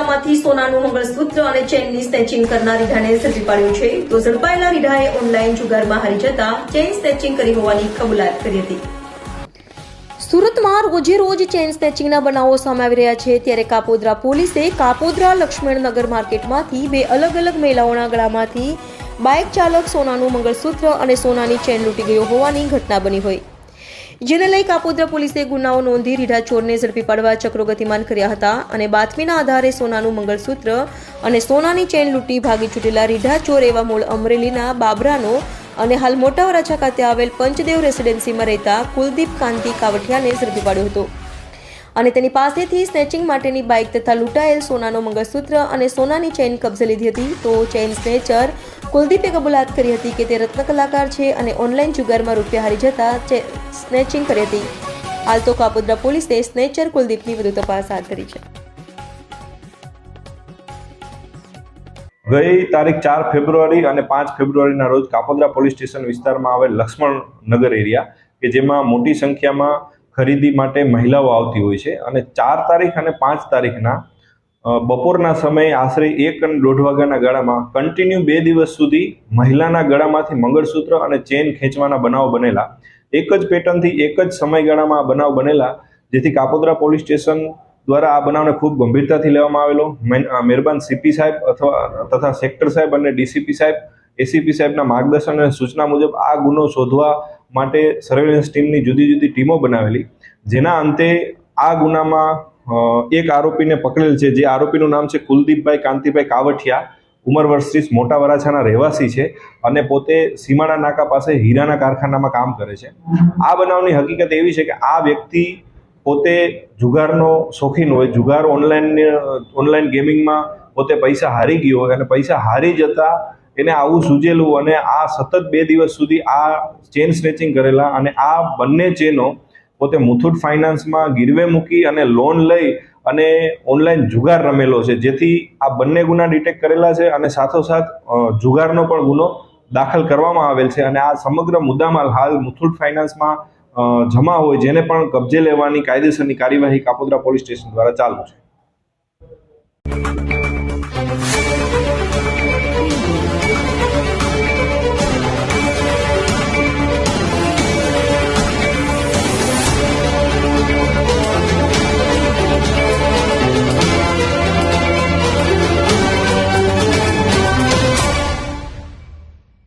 ગળામાંથી સોનાનું મંગળસૂત્ર અને ચેનની સ્નેચિંગ કરનાર રીઢાને ઝડપી પાડ્યું છે. તો ઝડપાયેલા રીઢાએ ઓનલાઈન જુગારમાં હારી જતા ચેન સ્નેચિંગ કરી હોવાની કબૂલાત કરી હતી. સુરતમાં રોજે રોજ ચેન સ્નેચિંગના બનાવો સામે આવી રહ્યા છે. ત્યારે કાપોદ્રા પોલીસે કાપોદ્રા લક્ષ્મણનગર માર્કેટમાંથી બે અલગ અલગ મહિલાઓના ગળામાંથી બાઇક ચાલક સોનાનું મંગળસૂત્ર અને સોનાની ચેન લૂંટી ગયો હોવાની ઘટના બની હોય. જેને લઈ કાપોદ્રા પોલીસે ગુનાઓ નોંધી રીઢા ચોરને ઝડપી પાડવા ચક્રો ગતિમાન કર્યા હતા અને બાતમીના આધારે સોનાનું મંગળસૂત્ર અને સોનાની ચેન લૂંટી ભાગી છૂટેલા રીઢા ચોર એવા મૂળ અમરેલીના બાબરાનો અને હાલ મોટા વરાછા ખાતે આવેલ પંચદેવ રેસિડેન્સીમાં રહેતા કુલદીપ કાંતિ કાવઠિયાને ઝડપી પાડ્યો હતો. અને તેની પાસેથી સ્નેચિંગ માટેની બાઇક તથા લૂંટાયેલ સોનાનો મંગળસૂત્ર અને સોનાની ચેન કબજે લીધી હતી. તો ચેન સ્નેચર કુલદીપે કબૂલાત કરી હતી કે તે રત્ન કલાકાર છે અને ઓનલાઈન જુગારમાં રૂપિયા હારી જતા સ્નેચિંગ કરી હતી. હાલ તો કાપોદ્રા પોલીસે સ્નેચર કુલદીપની વધુ તપાસ હાથ ધરી છે. ગઈ તારીખ ચાર ફેબ્રુઆરી અને પાંચ ફેબ્રુઆરીના રોજ કાપોદ્રા પોલીસ સ્ટેશન વિસ્તારમાં આવેલ લક્ષ્મણ નગર એરિયા, કે જેમાં મોટી સંખ્યામાં ખરીદી માટે મહિલાઓ આવતી હોય છે અને ચાર તારીખ અને પાંચ તારીખના બપોરના સમયે આશરે એક અને દોઢ વાગ્યાના ગાળામાં કન્ટિન્યુ બે દિવસ સુધી મહિલાના ગળામાંથી મંગળસૂત્ર અને ચેન ખેંચવાના બનાવ બનેલા. એક જ પેટર્નથી એક જ સમયગાળામાં આ બનાવ બનેલા, જેથી કાપોદ્રા પોલીસ સ્ટેશન દ્વારા આ બનાવને ખૂબ ગંભીરતાથી લેવામાં આવેલો. મહેરબાન સીપી સાહેબ અથવા, તથા સેક્ટર સાહેબ અને ડીસીપી સાહેબ, એસીપી સાહેબના માર્ગદર્શન અને સૂચના મુજબ આ ગુનો શોધવા માટે સર્વેલન્સ ટીમની જુદી જુદી ટીમો બનાવેલી. જેના અંતે આ ગુનામાં એક આરોપીને પકડેલ છે. જે આરોપીનું નામ છે કુલદીપભાઈ કાંતિભાઈ કાવઠિયા. ઉંમર વર્ષ ત્રીસ મોટા વરાછાના રહેવાસી છે અને પોતે સીમાડા નાકા પાસે હીરાના કારખાનામાં કામ કરે છે. આ બનાવની હકીકત એવી છે કે આ વ્યક્તિ પોતે જુગારનો શોખીન હોય, જુગાર ઓનલાઈન ઓનલાઈન ગેમિંગમાં પોતે પૈસા હારી ગયો હોય અને પૈસા હારી જતા એને આવું સૂજેલું અને આ સતત બે દિવસ સુધી આ ચેન સ્નેચિંગ કરેલા અને આ બંને ચેનો પોતે મુથુટ ફાઇનાન્સમાં ગીરવે મૂકી અને લોન લઈ અને ઓનલાઈન જુગાર રમેલો છે. જેથી આ બંને ગુના ડિટેક્ટ કરેલા છે અને સાથોસાથ જુગારનો પણ ગુનો દાખલ કરવામાં આવેલ છે અને આ સમગ્ર મુદ્દામાલ હાલ મુથુટ ફાઇનાન્સમાં જમા હોય, જેને પણ કબજે લેવાની કાયદેસરની કાર્યવાહી કાપોદ્રા પોલીસ સ્ટેશન દ્વારા ચાલુ છે.